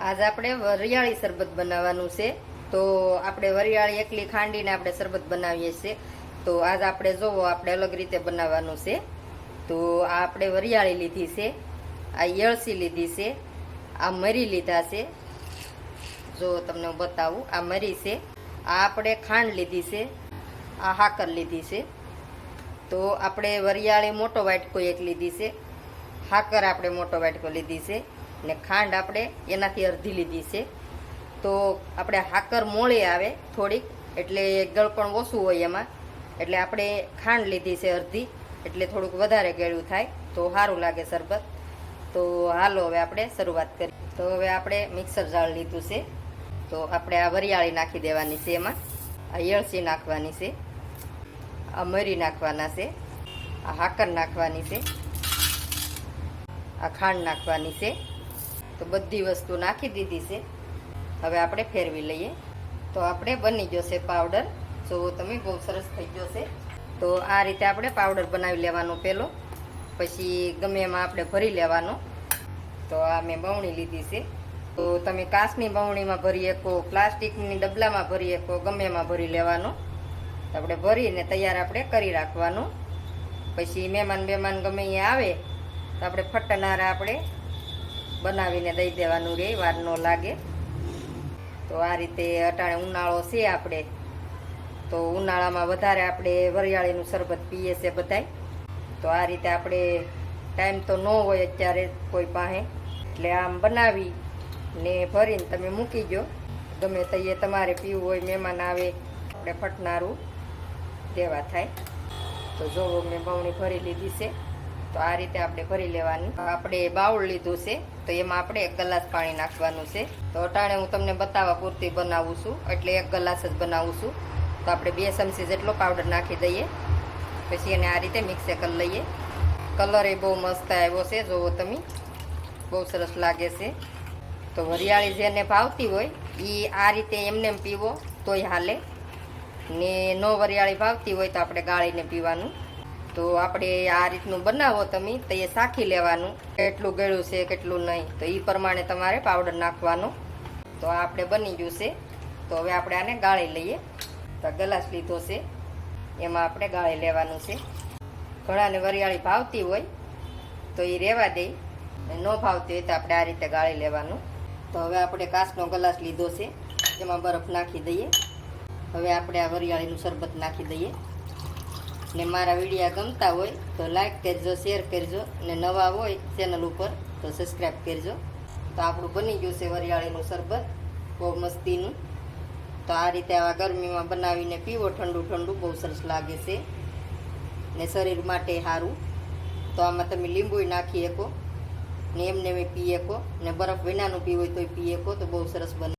આજ આપણે વરિયાળી શરબત બનાવવાનું છે. તો આપણે વરિયાળી એકલી ખાંડીને આપણે શરબત બનાવીએ છીએ. તો આજ આપણે જોવો, આપણે અલગ રીતે બનાવવાનું છે. તો આ આપણે વરિયાળી લીધી છે. આ યળસી લીધી છે. આ મરી લીધા છે. જો તમને હું બતાવું, આ મરી છે. આ આપણે ખાંડ લીધી છે. આ હાકર લીધી છે. તો આપણે વરિયાળી મોટો વાટકો એક લીધી છે. હાકર આપણે મોટો વાટકો લીધી છે. ને ખાંડ આપણે એનાથી અડધી લીધી છે. તો આપણે હાકર મોળી આવે થોડીક, એટલે ગળપણ ઓછું હોય એમાં. એટલે આપણે ખાંડ લીધી છે અડધી, એટલે થોડુંક વધારે ગળ્યું થાય, તો સારું લાગે શરબત. તો હાલો હવે આપણે શરૂઆત કરી તો હવે આપણે મિક્સર જાળ લીધું છે. તો આપણે આ વરિયાળી નાખી દેવાની છે એમાં. આ યળસી નાખવાની છે. આ મરી નાખવાના છે. આ હાકર નાખવાની છે. આ ખાંડ નાખવાની છે. તો બધી વસ્તુ નાખી દીધી છે. હવે આપણે ફેરવી લઈએ. તો આપણે બની જશે પાવડર. જો તમે બહુ સરસ થઈ જશે. તો આ રીતે આપણે પાવડર બનાવી લેવાનો પહેલો. પછી ગમે એમાં આપણે ભરી લેવાનો. તો આ મેં બવણી લીધી છે. તો તમે કાચની બવણીમાં ભરી શકો, પ્લાસ્ટિકની ડબલામાં ભરી શકો, ગમે એમાં ભરી લેવાનો. આપણે ભરીને તૈયાર આપણે કરી રાખવાનું. પછી મહેમાન બેમાન ગમે અહીંયા આવે, તો આપણે ફટનારા આપણે બનાવીને દઈ દેવાનું રે, વાર ન લાગે. તો આ રીતે અટાણે ઉનાળો છે આપણે. તો ઉનાળામાં વધારે આપણે વરિયાળીનું શરબત પીએ છે બધાય. તો આ રીતે આપણે ટાઈમ તો ન હોય અત્યારે કોઈ પાસે. એટલે આમ બનાવી ને ભરીને તમે મૂકી દો ગમે તે તમારે પીવું હોય, મહેમાન આવે, આપણે ફટનારું દેવા થાય. તો જોવો મેં બવણી ભરી લીધી છે. તો આ રીતે આપણે ભરી લેવાની. આપણે બાઉલ લીધું છે, તો એમાં આપણે એક ગ્લાસ પાણી નાખવાનું છે. તો અટાણે હું તમને બતાવવા પૂરતી બનાવું છું, એટલે એક ગ્લાસ જ બનાવું છું. તો આપણે બે ચમચી જેટલો પાવડર નાખી દઈએ. પછી એને આ રીતે મિક્સે કરી લઈએ. કલર એ બહુ મસ્ત આવ્યો છે જોવો તમે. બહુ સરસ લાગે છે. તો વરિયાળી જેને ભાવતી હોય એ આ રીતે એમને એમ પીવો, તોય હાલે. ને નો વરિયાળી ભાવતી હોય તો આપણે ગાળીને પીવાનું. તો આપણે આ રીતનું બનાવો તમે, તો એ સાખી લેવાનું. કેટલું ગળ્યું છે, કેટલું નહીં, તો એ પ્રમાણે તમારે પાવડર નાખવાનો. તો આપણે બની ગયું છે. તો હવે આપણે આને ગાળી લઈએ. તો ગલાસ લીધો છે. એમાં આપણે ગાળી લેવાનું છે. ઘણાને વરિયાળી ભાવતી હોય, તો એ રહેવા દે. ન ભાવતી હોય તો આપણે આ રીતે ગાળી લેવાનું. તો હવે આપણે કાચનો ગલાસ લીધો છે. એમાં બરફ નાખી દઈએ. હવે આપણે આ વરિયાળીનું શરબત નાખી દઈએ. ને મારા વિડીયા ગમતા હોય તો લાઇક કરજો શેર કરજો ને નવા હોય ચેનલ ઉપર તો સબસ્ક્રાઈબ કરજો. તો આપણું બની ગયું છે વરિયાળીનું શરબત બહુ મસ્તીનું. તો આ રીતે આવા ગરમીમાં બનાવીને પીવો, ઠંડુ ઠંડુ, બહુ સરસ લાગે છે. ને શરીર માટે સારું તો આમાં તમે લીંબુ નાખી શકો ને એમને પી શકો ને બરફ વિનાનું પીવું હોય તોય પી શકો, તો બહુ સરસ બને.